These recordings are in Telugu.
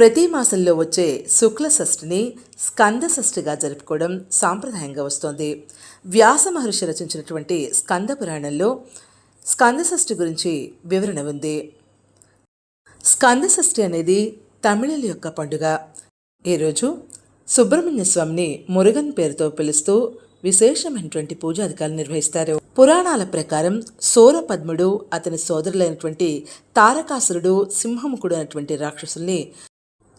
ప్రతి మాసంలో వచ్చే శుక్ల షష్ఠిని స్కంద షష్ఠిగా జరుపుకోవడం సాంప్రదాయంగా వస్తోంది. వ్యాస మహర్షి రచించినటువంటి స్కంద పురాణంలో స్కంద షష్ఠి గురించి వివరణ ఉంది. స్కంద షష్ఠి అనేది తమిళుల యొక్క పండుగ. ఈరోజు సుబ్రహ్మణ్య స్వామిని మురుగన్ పేరుతో పిలుస్తూ విశేషమైనటువంటి పూజాధికారులు నిర్వహిస్తారు. పురాణాల ప్రకారం సోరపద్ముడు అతని సోదరులైనటువంటి తారకాసురుడు సింహముఖుడు అనేటువంటి రాక్షసుల్ని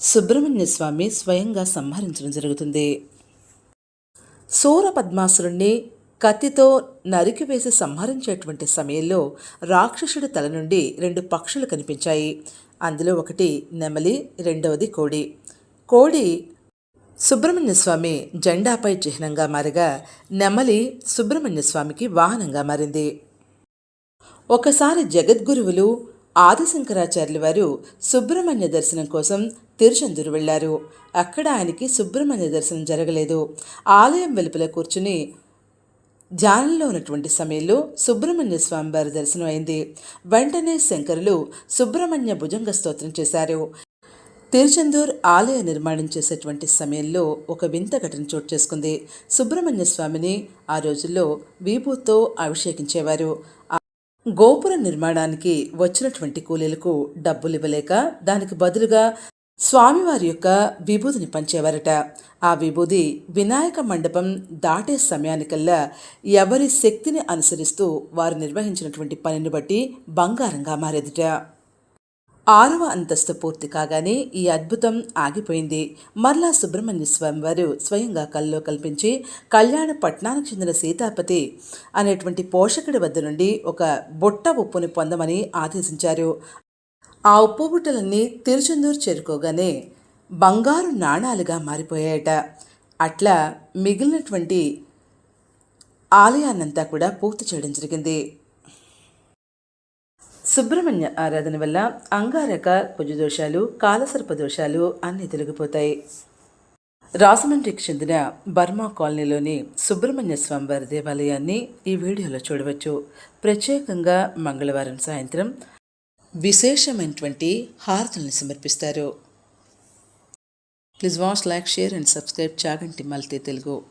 సుబ్రహ్మణ్య స్వామి స్వయంగా సంహరించడం జరుగుతుంది. సూర పద్మాసురుణ్ణి కత్తితో నరికివేసి సంహరించేటువంటి సమయంలో రాక్షసుడి తల నుండి రెండు పక్షులు కనిపించాయి. అందులో ఒకటి నెమలి రెండవది కోడి. కోడి సుబ్రహ్మణ్య స్వామి జెండాపై చిహ్నంగా మారగా నెమలి సుబ్రహ్మణ్య స్వామికి వాహనంగా మారింది. ఒకసారి జగద్గురువులు ఆదిశంకరాచార్యులు వారు సుబ్రహ్మణ్య దర్శనం కోసం తిరుచందూరు వెళ్ళారు అక్కడ ఆయనకి సుబ్రహ్మణ్య దర్శనం జరగలేదు. ఆలయం వెలుపల కూర్చుని ధ్యానంలో ఉన్నటువంటి సమయంలో సుబ్రహ్మణ్య స్వామి వారి దర్శనం అయింది. వెంటనే శంకరులు సుబ్రహ్మణ్య భుజంగ స్తోత్రం చేశారు. తిరుచందూర్ ఆలయ నిర్మాణం చేసేటువంటి సమయంలో ఒక వింత ఘటన చోటు చేసుకుంది. సుబ్రహ్మణ్య స్వామిని ఆ రోజుల్లో వీపుతో అభిషేకించేవారు. గోపుర నిర్మాణానికి వచ్చినటువంటి కూలీలకు డబ్బులు ఇవ్వలేక దానికి బదులుగా స్వామివారి యొక్క విభూతిని పంచేవారట. ఆ విభూది వినాయక మండపం దాటే సమయానికల్లా ఎవరి శక్తిని అనుసరిస్తూ వారు నిర్వహించినటువంటి పనిని బట్టి బంగారంగా మారేదిట. ఆరవ అంతస్తు పూర్తి కాగానే ఈ అద్భుతం ఆగిపోయింది. మరలా సుబ్రహ్మణ్య స్వామి వారు స్వయంగా కల్లో కల్పించి కళ్యాణ పట్నానికి చెందిన సీతాపతి అనేటువంటి పోషకుడి వద్ద నుండి ఒక బుట్ట ఉప్పుని పొందమని ఆదేశించారు. ఆ ఉప్పు బుట్టలన్నీ తిరుచెందూరు చేరుకోగానే బంగారు నాణాలుగా మారిపోయాయట. అట్లా మిగిలినటువంటి ఆలయాన్నంతా కూడా పూర్తి చేయడం జరిగింది. సుబ్రహ్మణ్య ఆరాధన వల్ల అంగారక కుజదోషాలు కాలసర్ప దోషాలు అన్నీ తొలగిపోతాయి. రాజమండ్రికి చెందిన బర్మా కాలనీలోని సుబ్రహ్మణ్య స్వామి వారి దేవాలయాన్ని ఈ వీడియోలో చూడవచ్చు. ప్రత్యేకంగా మంగళవారం సాయంత్రం విశేషమైనటువంటి హారతుల్ని సమర్పిస్తారు. Please watch like share and subscribe Chaganti మల్తే Telugu.